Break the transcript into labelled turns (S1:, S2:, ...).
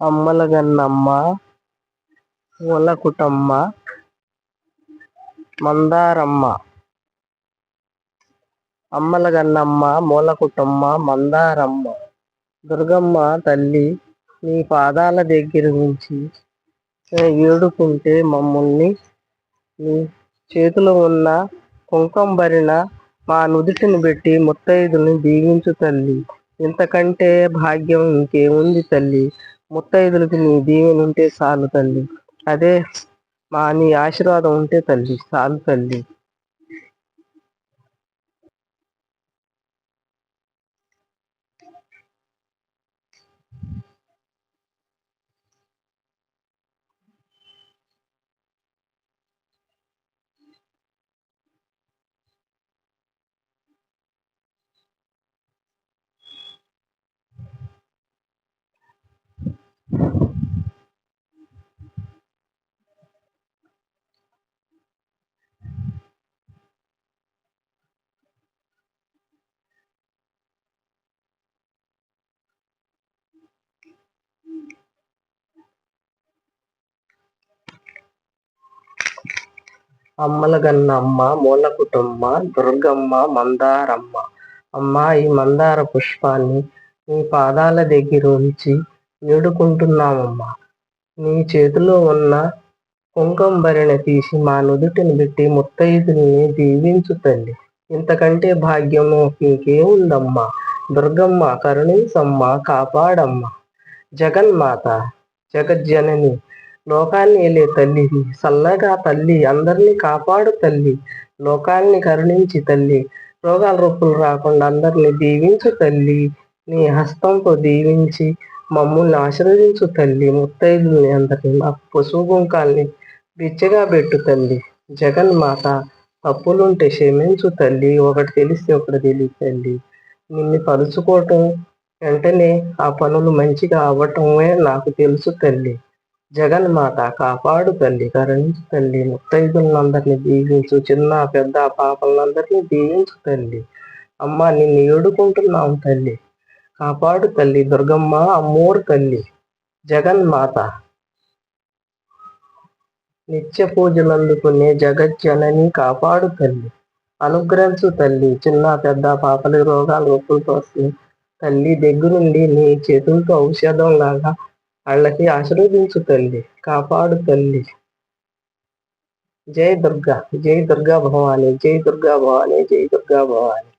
S1: అమ్మలగన్నమ్మ కుటమ్మ మందారమ్మ. అమ్మలగన్నమ్మ మూలకుటమ్మ మందారమ్మ. దుర్గమ్మ తల్లి నీ పాదాల దగ్గర నుంచి ఏడుకుంటే మమ్మల్ని నీ చేతిలో ఉన్న కుంకం భరిన మా నుదుటిని పెట్టి ముత్తైదుని దీవించు తల్లి. ఇంతకంటే భాగ్యం ఇంకేముంది తల్లి? ముత్తైదులకి నీ దీవెన ఉంటే చాలు తల్లి. అదే మా నీ ఆశీర్వాదం ఉంటే తల్లి చాలు తల్లి. అమ్మలగన్నమ్మ మూల కుటుంబ దుర్గమ్మ మందారమ్మ. అమ్మ ఈ మందార పుష్పాన్ని నీ పాదాల దగ్గర ఉంచి వేడుకుంటున్నామమ్మా నీ చేతిలో ఉన్న కుంకం భరిణ తీసి మా నుదుటిని పెట్టి ముత్తైదుని దీవించు తల్లి. ఇంతకంటే భాగ్యము ఇంకేముందమ్మా దుర్గమ్మ కరుణించమ్మ కాపాడమ్మ. జగన్మాత జగజ్జనని లోకాన్ని ఏలే తల్లి చల్లగా తల్లి అందరినీ కాపాడు తల్లి లోకాన్ని కరుణించి తల్లి రోగాల రూపులు రాకుండా అందరినీ దీవించు తల్లి నీ హస్తంతో దీవించి మమ్మల్ని ఆశీర్వదించు తల్లి ముత్తైదుల్ని అందరినీ మా పశువు గుంకాల్ని బిచ్చగా పెట్టు తల్లి జగన్మాత తప్పులుంటే క్షమించు తల్లి ఒకటి తెలిస్తే ఒకటి తెలియదు తల్లి నిన్ను తలుచుకోవటం వెంటనే ఆ పనులు మంచిగా అవ్వటమే నాకు తెలుసు తల్లి. జగన్మాత కాపాడు తల్లి కరుణించు తల్లి ముత్తైదులందరినీ దీవించు చిన్న పెద్ద పాపలందరినీ దీవించు తల్లి. అమ్మ నిన్ను ఏడుకుంటున్నాం తల్లి. కాపాడు తల్లి దుర్గమ్మ అమ్మోరు తల్లి. జగన్మాత నిత్య పూజలు అందుకునే జగజ్జనని కాపాడు తల్లి. అనుగ్రహించు తల్లి చిన్న పెద్ద పాపల రోగాలు ఒప్పులతో తల్లి దగ్గరుండి నీ చేతులతో ఔషధం లాగా వాళ్ళకి ఆశీర్వదించు తల్లి కాపాడు తల్లి. జై దుర్గా జై దుర్గా భవాని జై దుర్గా భవాని జై దుర్గా భవాని.